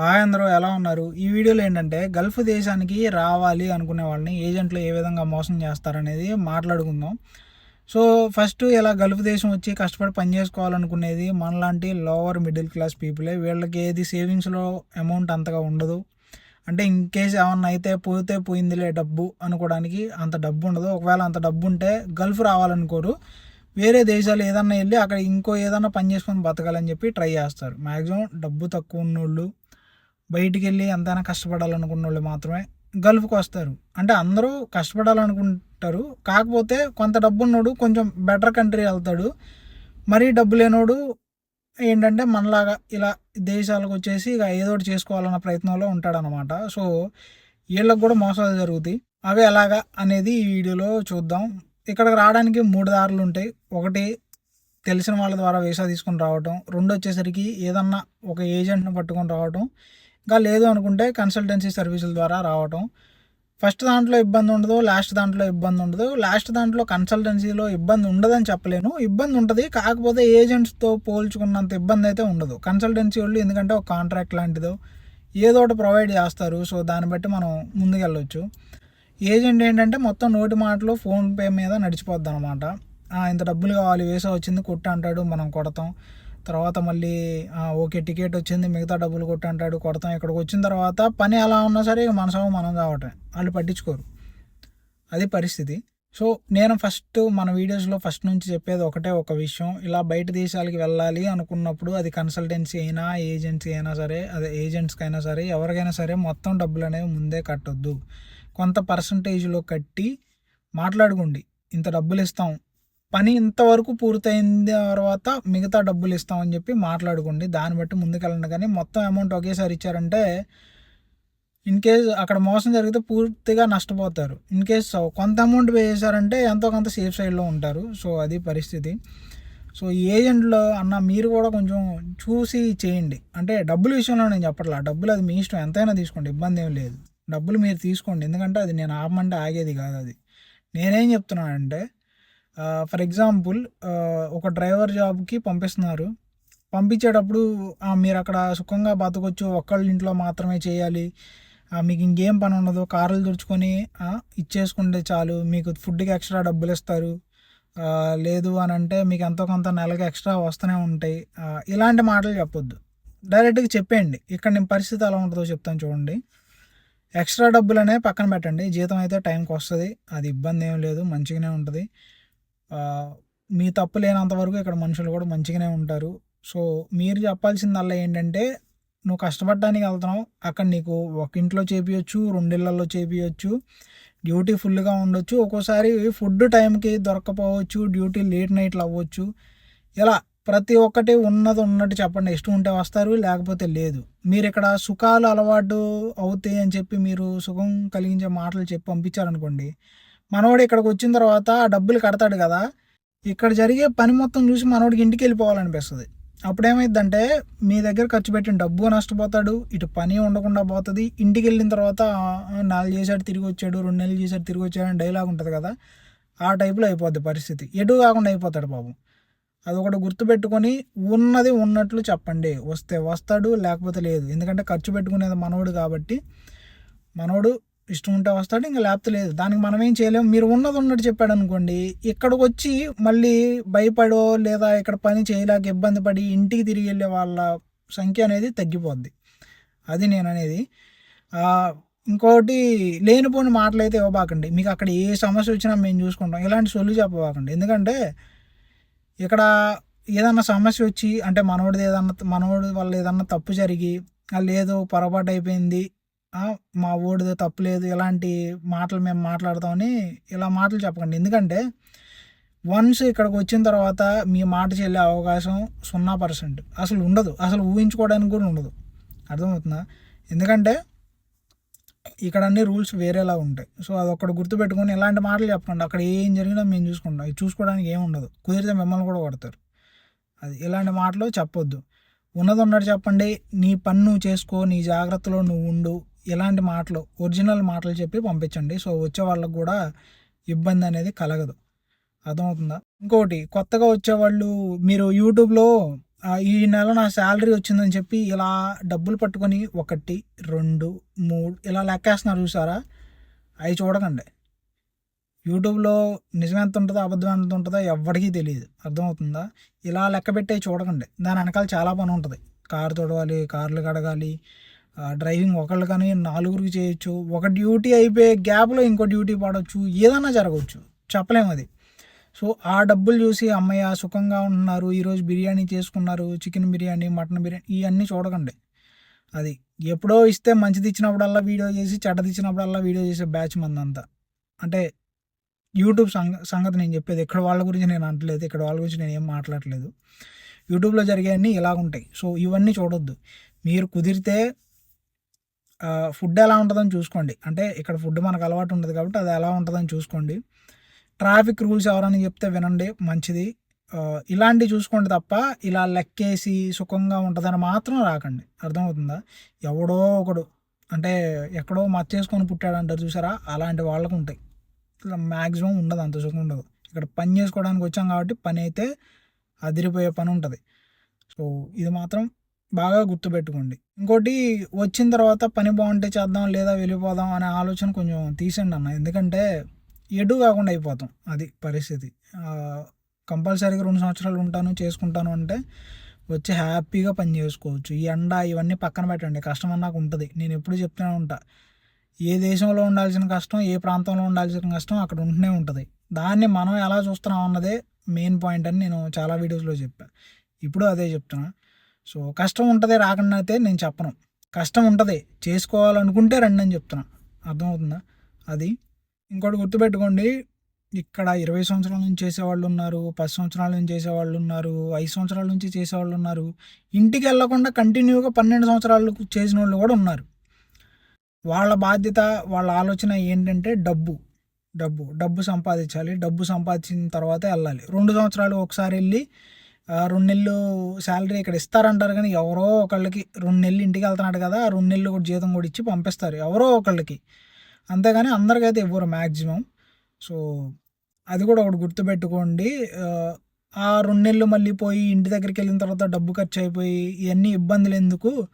Hi అందరూ ఎలా ఉన్నారు? ఈ వీడియోలో ఏంటంటే గల్ఫ్ దేశానికి రావాలి అనుకునే వాళ్ళని ఏజెంట్లు ఏ విధంగా మోసం చేస్తారనేది మాట్లాడుకుందాం. సో ఫస్ట్ ఇలా గల్ఫ్ దేశం వచ్చి కష్టపడి పని చేసుకోవాలనుకునేది మనలాంటి లోవర్ మిడిల్ క్లాస్ పీపులే. వీళ్ళకి ఏది సేవింగ్స్లో అమౌంట్ అంతగా ఉండదు. అంటే ఇన్ కేస్ ఏమన్నా అయితే పోతే పోయిందిలే డబ్బు అనుకోవడానికి అంత డబ్బు ఉండదు. ఒకవేళ అంత డబ్బు ఉంటే గల్ఫ్ రావాలనుకోరు. వేరే దేశాలు ఏదన్నా వెళ్ళి అక్కడ ఇంకో ఏదన్నా పని చేసుకొని బతకాలని చెప్పి ట్రై చేస్తారు. మ్యాక్సిమం డబ్బు తక్కువ ఉన్నోళ్ళు బయటికి వెళ్ళి ఎంతైనా కష్టపడాలనుకున్న వాళ్ళు మాత్రమే గల్ఫ్కి వస్తారు. అంటే అందరూ కష్టపడాలనుకుంటారు. కాకపోతే కొంత డబ్బు ఉన్నోడు కొంచెం బెటర్ కంట్రీ వెళ్తాడు. మరీ డబ్బు లేనోడు ఏంటంటే మనలాగా ఇలా దేశాలకు వచ్చేసి ఇక ఏదో ఒకటి చేసుకోవాలన్న ప్రయత్నంలో ఉంటాడనమాట సో వీళ్ళకి కూడా మోసాలు జరుగుతాయి. అవి ఎలాగా అనేది ఈ వీడియోలో చూద్దాం. ఇక్కడికి రావడానికి మూడు దారులు ఉంటాయి. ఒకటి తెలిసిన వాళ్ళ ద్వారా వీసా తీసుకొని రావటం. రెండు వచ్చేసరికి ఏదన్నా ఒక ఏజెంట్ని పట్టుకొని రావటం. ఇంకా లేదు అనుకుంటే కన్సల్టెన్సీ సర్వీసుల ద్వారా రావటం. ఫస్ట్ దాంట్లో ఇబ్బంది ఉండదు లాస్ట్ దాంట్లో ఇబ్బంది ఉండదు. లాస్ట్ దాంట్లో కన్సల్టెన్సీలో ఇబ్బంది ఉండదని చెప్పలేను. ఇబ్బంది ఉంటుంది కాకపోతే ఏజెంట్స్తో పోల్చుకున్నంత ఇబ్బంది అయితే ఉండదు. కన్సల్టెన్సీ వాళ్ళు ఎందుకంటే ఒక కాంట్రాక్ట్ లాంటిదో ఏదో ఒకటి ప్రొవైడ్ చేస్తారు. సో దాన్ని బట్టి మనం ముందుకెళ్ళొచ్చు. ఏజెంట్ ఏంటంటే మొత్తం నోటి మాటలు ఫోన్పే మీద నడిచిపోద్ది అనమాట ఇంత డబ్బులు కావాలి వేసా వచ్చింది కొట్టు అంటాడు మనం కొడతాం. తర్వాత మళ్ళీ ఓకే టికెట్ వచ్చింది మిగతా డబ్బులు కొట్టు అంటాడు కొడతాం ఇక్కడికి వచ్చిన తర్వాత పని ఎలా ఉన్నా సరే ఇక మన మనం కావటం వాళ్ళు పట్టించుకోరు. అది పరిస్థితి. సో నేను ఫస్ట్ మన వీడియోస్లో ఫస్ట్ నుంచి చెప్పేది ఒకటే ఒక విషయం. ఇలా బయట దేశాలకి వెళ్ళాలి అనుకున్నప్పుడు అది కన్సల్టెన్సీ అయినా ఏజెన్సీ అయినా సరే అదే ఏజెంట్స్కి అయినా సరే ఎవరికైనా సరే మొత్తం డబ్బులు అనేవి ముందే కట్టొద్దు. కొంత పర్సంటేజ్లో కట్టి మాట్లాడుకోండి. ఇంత డబ్బులు ఇస్తాం పని ఇంతవరకు పూర్తయిన తర్వాత మిగతా డబ్బులు ఇస్తామని చెప్పి మాట్లాడుకోండి. దాన్ని బట్టి ముందుకెళ్ళండి. కానీ మొత్తం అమౌంట్ ఒకేసారి ఇచ్చారంటే ఇన్ కేస్ అక్కడ మోసం జరిగితే పూర్తిగా నష్టపోతారు. ఇన్ కేస్ కొంత అమౌంట్ పే చేశారంటే ఎంతో కొంత సేఫ్ సైడ్లో ఉంటారు. సో అది పరిస్థితి. సో ఏజెంట్లో అన్న మీరు కూడా కొంచెం చూసి చేయండి. అంటే డబ్బుల విషయంలో నేను చెప్పట్లా. డబ్బులు అది మీ ఇష్టం. ఎంతైనా తీసుకోండి. ఇబ్బంది ఏం లేదు. డబ్బులు మీరు తీసుకోండి. ఎందుకంటే అది నేను ఆపమంటే ఆగేది కాదు అది. నేనేం చెప్తున్నానంటే ఫర్ ఎగ్జాంపుల్ ఒక డ్రైవర్ జాబ్కి పంపిస్తున్నారు. పంపించేటప్పుడు మీరు అక్కడ సుఖంగా బతకొచ్చు ఒక్కళ్ళ ఇంట్లో మాత్రమే చేయాలి. మీకు ఇంకేం పని ఉండదు కార్లు దుడుచుకొని ఇచ్చేసుకుంటే చాలు మీకు ఫుడ్కి ఎక్స్ట్రా డబ్బులు ఇస్తారు. లేదు అని అంటే మీకు ఎంతో కొంత నెలకి ఎక్స్ట్రా వస్తూనే ఉంటాయి. ఇలాంటి మాటలు చెప్పొద్దు. డైరెక్ట్గా చెప్పేయండి. ఇక్కడ నేను పరిస్థితి ఎలా ఉంటుందో చెప్తాను చూడండి. ఎక్స్ట్రా డబ్బులు అనేవి పక్కన పెట్టండి. జీతం అయితే టైంకి వస్తుంది. అది ఇబ్బంది ఏం లేదు మంచిగానే ఉంటుంది. మీ తప్పు లేనంత వరకు ఇక్కడ మనుషులు కూడా మంచిగానే ఉంటారు. సో మీరు చెప్పాల్సిందల్లా ఏంటంటే నువ్వు కష్టపడడానికి వెళ్తున్నావు. అక్కడ నీకు ఒక ఇంట్లో చేపియొచ్చు రెండిళ్ళల్లో చేపియొచ్చు డ్యూటీ ఫుల్గా ఉండొచ్చు. ఒక్కోసారి ఫుడ్ టైంకి దొరకపోవచ్చు డ్యూటీ లేట్ నైట్లు అవ్వచ్చు. ఇలా ప్రతి ఒక్కటి ఉన్నది ఉన్నట్టు చెప్పండి. ఇష్టం ఉంటే వస్తారు లేకపోతే లేదు. మీరు ఇక్కడ సుఖాలు అలవాటు అవుతాయి అని చెప్పి మీరు సుఖం కలిగించే మాటలు చెప్పి పంపించారనుకోండి మనవాడు ఇక్కడికి వచ్చిన తర్వాత ఆ డబ్బులు కడతాడు కదా. ఇక్కడ జరిగే పని మొత్తం చూసి మనోడికి ఇంటికి వెళ్ళిపోవాలనిపిస్తుంది. అప్పుడు ఏమైందంటే మీ దగ్గర ఖర్చు పెట్టిన డబ్బు నష్టపోతాడు ఇటు పని ఉండకుండా పోతుంది. ఇంటికి వెళ్ళిన తర్వాత నాలుగు చేశాడు తిరిగి వచ్చాడు రెండు నెలలు చేశాడు తిరిగి వచ్చాడు అని డైలాగ్ ఉంటుంది కదా. ఆ టైప్లో అయిపోద్ది పరిస్థితి. ఎటు కాకుండా అయిపోతాడు పాపం. అదొకటి గుర్తుపెట్టుకొని ఉన్నది ఉన్నట్లు చెప్పండి. వస్తే వస్తాడు లేకపోతే లేదు. ఎందుకంటే ఖర్చు పెట్టుకునేది మనోడు కాబట్టి. మనోడు ఇష్టం ఉంటే వస్తాడు ఇంకా లేకపోతే లేదు. దానికి మనం ఏం చేయలేము మీరు ఉన్నది ఉన్నట్టు చెప్పాడు అనుకోండి ఇక్కడికి వచ్చి మళ్ళీ భయపడో లేదా ఇక్కడ పని చేయలేక ఇబ్బంది పడి ఇంటికి తిరిగి వెళ్ళే వాళ్ళ సంఖ్య అనేది తగ్గిపోద్ది. అది నేను అనేది. ఇంకోటి లేనిపోని మాటలు అయితే ఇవ్వబాకండి. మీకు అక్కడ ఏ సమస్య వచ్చినా మేము చూసుకుంటాం. ఇలాంటి సొల్లు చెప్పబాకండి. ఎందుకంటే ఇక్కడ ఏదన్నా సమస్య వచ్చి అంటే మనోడిది ఏదన్నా మనోడి వల్ల ఏదన్నా తప్పు జరిగి లేదు పొరపాటు అయిపోయింది మా ఓడిది తప్పులేదు ఇలాంటి మాటలు మేము మాట్లాడతామని ఇలా మాటలు చెప్పకండి. ఎందుకంటే వన్స్ ఇక్కడికి వచ్చిన తర్వాత మీ మాట చెల్లే అవకాశం సున్నా పర్సెంట్. అసలు ఉండదు. అసలు ఊహించుకోవడానికి కూడా ఉండదు. అర్థమవుతుందా? ఎందుకంటే ఇక్కడ అన్ని రూల్స్ వేరేలా ఉంటాయి. సో అది ఒక్కడ గుర్తుపెట్టుకొని ఇలాంటి మాటలు చెప్పండి అక్కడ ఏం జరిగినా మేము చూసుకుంటాం. ఇది చూసుకోవడానికి ఏం ఉండదు. కుదిరితే మిమ్మల్ని కూడా కొడతారు. అది ఇలాంటి మాటలు చెప్పొద్దు. ఉన్నది ఉన్నట్టు చెప్పండి. నీ పని నువ్వు చేసుకో నీ జాగ్రత్తలో నువ్వు ఉండు. ఇలాంటి మాటలు ఒరిజినల్ మాటలు చెప్పి పంపించండి. సో వచ్చే వాళ్ళకు కూడా ఇబ్బంది అనేది కలగదు. అర్థమవుతుందా? ఇంకోటి కొత్తగా వచ్చేవాళ్ళు మీరు యూట్యూబ్లో ఈ నెల నా శాలరీ వచ్చిందని చెప్పి ఇలా డబ్బులు పట్టుకొని ఒకటి రెండు మూడు ఇలా లెక్కేస్తున్నారు చూసారా? అవి చూడకండి. యూట్యూబ్లో నిజం ఎంత ఉంటుందో అబద్ధం ఎంత ఉంటుందో ఎవరికీ తెలియదు అర్థమవుతుందా? ఇలా లెక్క పెట్టే చూడకండి. దాని వెనకాల చాలా పని ఉంటుంది. కారు తొడవాలి కార్లు కడగాలి డ్రైవింగ్ ఒకళ్ళు కానీ నాలుగురికి చేయొచ్చు. ఒక డ్యూటీ అయిపోయే గ్యాప్లో ఇంకో డ్యూటీ పడవచ్చు ఏదైనా జరగవచ్చు చెప్పలేము అది. సో ఆ డబ్బులు చూసి అమ్మయ్య సుఖంగా ఉంటున్నారు. ఈరోజు బిర్యానీ చేసుకున్నారు. చికెన్ బిర్యానీ మటన్ బిర్యానీ ఇవన్నీ చూడకండి. అది ఎప్పుడో ఇస్తే మంచిది ఇచ్చినప్పుడల్లా వీడియో చేసి చెడ్డది ఇచ్చినప్పుడల్లా వీడియో చేసే బ్యాచ్ మందంతా. అంటే యూట్యూబ్ సంగ సంగతి నేను చెప్పేది. ఇక్కడ వాళ్ళ గురించి నేను అంటలేదు ఇక్కడ వాళ్ళ గురించి నేను ఏం మాట్లాడట్లేదు. యూట్యూబ్లో జరిగేవన్నీ ఇలాగుంటాయి. సో ఇవన్నీ చూడొద్దు. మీరు కుదిరితే ఫుడ్ ఎలా ఉంటుందని చూసుకోండి. అంటే ఇక్కడ ఫుడ్ మనకు అలవాటు ఉండదు కాబట్టి అది ఎలా ఉంటుందని చూసుకోండి. ట్రాఫిక్ రూల్స్ ఎవరైనా చెప్తే వినండి మంచిది. ఇలాంటివి చూసుకోండి తప్ప ఇలా లెక్కేసి సుఖంగా ఉంటుందని మాత్రం రాకండి. అర్థమవుతుందా? ఎవడో ఒకడు అంటే ఎక్కడో మచ్చేసుకొని పుట్టాడంటారు చూసారా? అలాంటి వాళ్ళకు ఉంటాయి. ఇట్లా మ్యాక్సిమం ఉండదు అంత సుఖం ఉండదు. ఇక్కడ పని చేసుకోవడానికి వచ్చాం కాబట్టి పని అయితే అదిరిపోయే పని ఉంటుంది. సో ఇది మాత్రం బాగా గుర్తుపెట్టుకోండి. ఇంకోటి వచ్చిన తర్వాత పని బాగుంటే చేద్దాం లేదా వెళ్ళిపోదాం అనే ఆలోచన కొంచెం తీసండి అన్న. ఎందుకంటే ఎటు కాకుండా అయిపోతాం అది పరిస్థితి. కంపల్సరీగా రెండు సంవత్సరాలు ఉంటాను చేసుకుంటాను అంటే వచ్చి హ్యాపీగా పని చేసుకోవచ్చు. ఈ ఎండ ఇవన్నీ పక్కన పెట్టండి. కష్టం నాకు ఉంటుంది. నేను ఎప్పుడు చెప్తూనే ఉంటా. ఏ దేశంలో ఉండాల్సిన కష్టం ఏ ప్రాంతంలో ఉండాల్సిన కష్టం అక్కడ ఉంటూనే ఉంటుంది. దాన్ని మనం ఎలా చూస్తున్నాం అన్నదే మెయిన్ పాయింట్ అని నేను చాలా వీడియోస్లో చెప్పాను ఇప్పుడు అదే చెప్తున్నా. సో కష్టం ఉంటుంది రాకుండా అయితే నేను చెప్పను. కష్టం ఉంటుంది చేసుకోవాలనుకుంటే రండి అని చెప్తున్నా. అర్థమవుతుందా? అది ఇంకోటి గుర్తుపెట్టుకోండి ఇక్కడ ఇరవై సంవత్సరాల నుంచి చేసేవాళ్ళు ఉన్నారు పది సంవత్సరాల నుంచి చేసేవాళ్ళు ఉన్నారు ఐదు సంవత్సరాల నుంచి చేసేవాళ్ళు ఉన్నారు ఇంటికి వెళ్ళకుండా కంటిన్యూగా పన్నెండు సంవత్సరాలు చేసిన వాళ్ళు కూడా ఉన్నారు. వాళ్ళ బాధ్యత వాళ్ళ ఆలోచన ఏంటంటే డబ్బు. డబ్బు డబ్బు సంపాదించాలి డబ్బు సంపాదించిన తర్వాత వెళ్ళాలి. రెండు సంవత్సరాలు ఒకసారి వెళ్ళి రెండు నెలలు శాలరీ ఇక్కడ ఇస్తారంటారు కానీ ఎవరో ఒకళ్ళకి రెండు నెలలు ఇంటికి వెళ్తున్నాడు కదా ఆ రెండు నెలలు కూడా జీతం కూడా ఇచ్చి పంపిస్తారు. ఎవరో ఒకళ్ళకి. అంతేగాని అందరికైతే ఇవ్వరు మ్యాక్సిమం సో అది కూడా ఒకటి గుర్తుపెట్టుకోండి. ఆ, ఆ రెండు నెలలు మళ్ళీ పోయి ఇంటి దగ్గరికి వెళ్ళిన తర్వాత డబ్బు ఖర్చు అయిపోయి ఇవన్నీ ఇబ్బందులు ఎందుకు?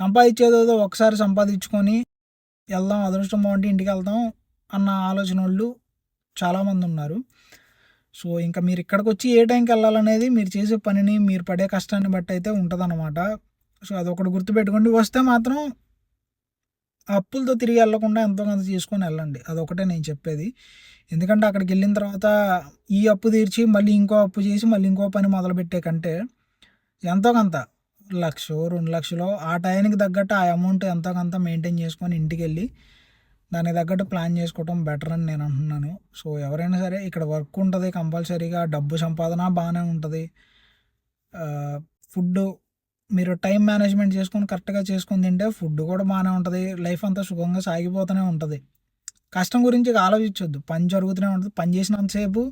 సంపాదించేదేదో ఒకసారి సంపాదించుకొని వెళ్దాం అదృష్టం బాగుంటే ఇంటికి వెళ్దాం అన్న ఆలోచన వాళ్ళు చాలామంది ఉన్నారు. సో ఇంకా మీరు ఇక్కడికి వచ్చి ఏ టైంకి వెళ్ళాలనేది మీరు చేసే పనిని మీరు పడే కష్టాన్ని బట్టి అయితే ఉంటుందన్నమాట. సో అది ఒకటి గుర్తుపెట్టుకోండి. వస్తే మాత్రం అప్పులతో తిరిగి వెళ్ళకుండా ఎంతో కొంత చేసుకొని వెళ్ళండి. అదొకటే నేను చెప్పేది. ఎందుకంటే అక్కడికి వెళ్ళిన తర్వాత ఈ అప్పు తీర్చి మళ్ళీ ఇంకో అప్పు చేసి మళ్ళీ ఇంకో పని మొదలుపెట్టే కంటే ఎంతో కొంత లక్ష రెండు లక్షలు ఆ టైంకి తగ్గట్టు ఆ అమౌంట్ ఎంతో కొంత మెయింటైన్ చేసుకొని ఇంటికి వెళ్ళి దానికి తగ్గట్టు ప్లాన్ చేసుకోవటం బెటర్ అని నేను అంటున్నాను. సో ఎవరైనా సరే ఇక్కడ వర్క్ ఉంటుంది కంపల్సరీగా డబ్బు సంపాదన బాగానే ఉంటుంది. ఫుడ్ మీరు టైం మేనేజ్మెంట్ చేసుకొని కరెక్ట్గా చేసుకొని తింటే ఫుడ్ కూడా బాగానే ఉంటుంది. లైఫ్ అంతా సుఖంగా సాగిపోతూనే ఉంటుంది. కష్టం గురించి ఆలోచించొద్దు. పని జరుగుతూనే ఉంటుంది. పని చేసినంతసేపు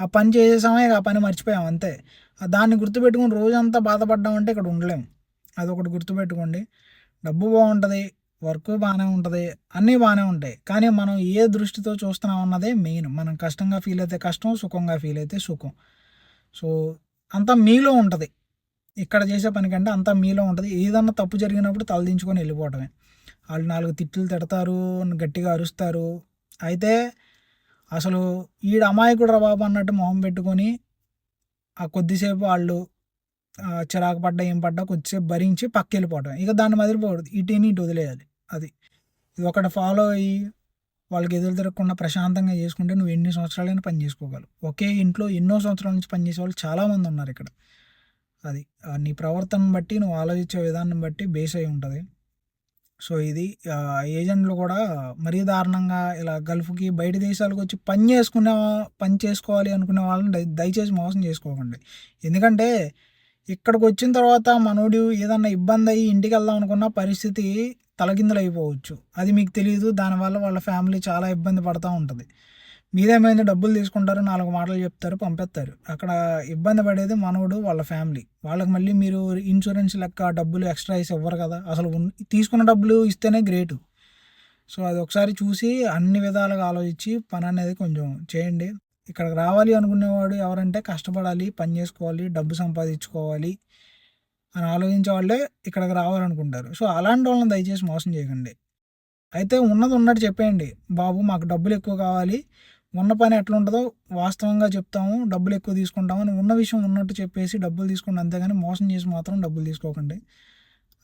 ఆ పని చేసేసామే ఆ పని మర్చిపోయాం అంతే. దాన్ని గుర్తుపెట్టుకుని రోజంతా బాధపడ్డామంటే ఇక్కడ ఉండలేము అదొకటి గుర్తుపెట్టుకోండి. డబ్బు బాగుంటుంది. వర్క్ బాగానే ఉంటుంది అన్నీ బాగానే ఉంటాయి. కానీ మనం ఏ దృష్టితో చూస్తున్నాం అన్నదే మెయిన్. మనం కష్టంగా ఫీల్ అయితే కష్టం సుఖంగా ఫీల్ అయితే సుఖం. సో అంతా మీలో ఉంటుంది. ఇక్కడ చేసే పని కంటే అంతా మీలో ఉంటుంది. ఏదన్నా తప్పు జరిగినప్పుడు తలదించుకొని వెళ్ళిపోవటమే. వాళ్ళు నాలుగు తిట్లు తిడతారు గట్టిగా అరుస్తారు. అయితే అసలు ఈడ అమాయకుడు రా బాబు అన్నట్టు మొహం పెట్టుకొని ఆ కొద్దిసేపు వాళ్ళు చిరాకు పడ్డా ఏం పడ్డా కొద్దిసేపు భరించి పక్క వెళ్ళిపోవటం ఇక దాన్ని మదిలిపోకూడదు ఇటు ఇటు వదిలేయాలి. అది. ఇది ఒకటి ఫాలో అయ్యి వాళ్ళకి ఎదురు తిరగకుండా ప్రశాంతంగా చేసుకుంటే నువ్వు ఎన్ని సంవత్సరాలైనా పని చేసుకోగలవు. ఒకే ఇంట్లో ఎన్నో సంవత్సరాల నుంచి పనిచేసే వాళ్ళు చాలామంది ఉన్నారు ఇక్కడ. అది నీ ప్రవర్తనను బట్టి నువ్వు ఆలోచించే విధానం బట్టి బేస్ అయి ఉంటుంది. సో ఇది ఏజెంట్లు కూడా మరీ దారుణంగా ఇలా గల్ఫ్కి బయట దేశాలకు వచ్చి పని చేసుకునే పని చేసుకోవాలి అనుకునే వాళ్ళని దయచేసి మోసం చేసుకోకండి. ఎందుకంటే ఇక్కడికి వచ్చిన తర్వాత మనోడు ఏదన్నా ఇబ్బంది అయ్యి ఇంటికి వెళ్దాం అనుకున్న పరిస్థితి తలకిందులు అయిపోవచ్చు. అది మీకు తెలియదు దానివల్ల వాళ్ళ ఫ్యామిలీ చాలా ఇబ్బంది పడుతూ ఉంటుంది. మీదేమైంది డబ్బులు తీసుకుంటారు నాలుగు మాటలు చెప్తారు పంపిస్తారు. అక్కడ ఇబ్బంది పడేది మనోడు వాళ్ళ ఫ్యామిలీ. వాళ్ళకి మళ్ళీ మీరు ఇన్సూరెన్స్ లెక్క డబ్బులు ఎక్స్ట్రా వేసి ఇవ్వరు కదా. అసలు తీసుకున్న డబ్బులు ఇస్తేనే గ్రేటు. సో అది ఒకసారి చూసి అన్ని విధాలుగా ఆలోచించి పని అనేది కొంచెం చేయండి. ఇక్కడికి రావాలి అనుకునేవాడు ఎవరంటే కష్టపడాలి పని చేసుకోవాలి డబ్బు సంపాదించుకోవాలి అని ఆలోచించే వాళ్ళే ఇక్కడికి రావాలనుకుంటారు. సో అలాంటి వాళ్ళని దయచేసి మోసం చేయకండి. అయితే ఉన్నది ఉన్నట్టు చెప్పేయండి. బాబు మాకు డబ్బులు ఎక్కువ కావాలి. ఉన్న పని ఎట్లా ఉంటుందో వాస్తవంగా చెప్తాము. డబ్బులు ఎక్కువ తీసుకుంటాము అని ఉన్న విషయం ఉన్నట్టు చెప్పేసి డబ్బులు తీసుకోండి అంతేగాని మోసం చేసి మాత్రం డబ్బులు తీసుకోకండి.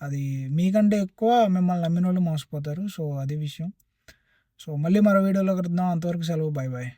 అది మీకంటే ఎక్కువ మిమ్మల్ని నమ్మిన వాళ్ళు మోసపోతారు. సో అది విషయం. సో మళ్ళీ మరో వీడియోలో కలుద్దాం. అంతవరకు సెలవు. Bye bye